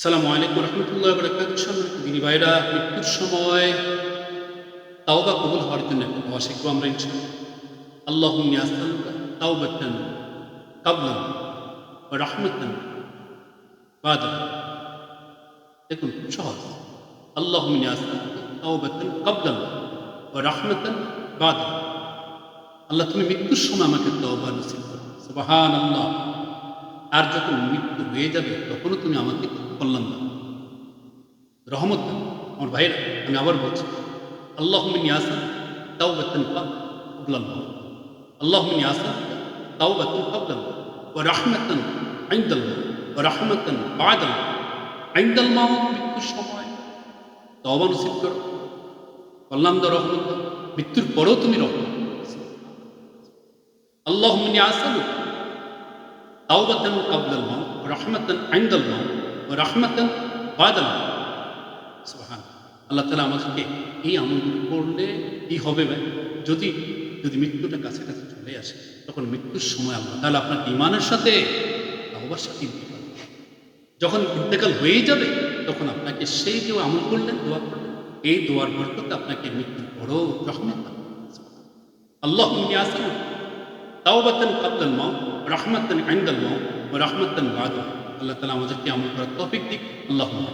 সালামু আলাইকুম রহমতুল্লাহ বরকাত সম্মানিত দিনী ভাইরা, মৃত্যুর সময় তাওবা কবুল হওয়ার জন্য একটা দোয়া শিখব আমরা ইনশাআল্লাহ। আল্লাহুম্মি আসআলুকা তাওবাতান কাবলান ওয়া রাহমাতান বাদা দেখুন খুব সহজ। আল্লাহুম্মি আসআলুকা তাওবাতান কাবলান ওয়া রাহমাতান বাদা আল্লাহ তুমি মৃত্যুর সময় আমাকে তওবা নসিব করো। সুবহানাল্লাহ। আর যখন মৃত্যু হয়ে যাবে, তখনও তুমি আমাকে কল্যাণ দান রহমত দান আমার ভাইয়েরা আমি আবার বলছি আল্লাহ মিনি আসা তাও বেতন পাবলাম আল্লাহ। মিনি আসা তাও বেতন পাবলাম ও রাহমাতন আইন্দাল ও রাহমাতন বাদাল আইন্দাল মা মৃত্যুর সময়। তবা নসিব করো। কল্যাণ দা রহমত মৃত্যুর পরেও তুমি রহমত আল্লাহ মিনি আসা তাও বেতন পাবলাম রহমাতন আইন্দাল মা। রহমাতেন বাদল সুহান আল্লাহ তালা আমাদেরকে এই আমলগুলো করলে কি হবে ভাই? যদি যদি মৃত্যুটা কাছে কাছে চলে আসে, তখন মৃত্যুর সময় আল্লাহ তাহলে আপনার ইমানের সাথে আহবার সাথে যখন ইন্তেকাল হয়েই যাবে, তখন আপনাকে সেই কেউ আমল করলেন, দোয়া করলেন, এই দোয়ার বরকতে আপনাকে মৃত্যুর বড় রহমত আল্লাহ তাও বাতেন কাবলাল মাও রহমাতেন আইন্দাল মাও রহমাতেন বাদাল। আল্লাহ তালা আমাদেরকে আমল করার তৌফিক দিক। আল্লাহুম্মা।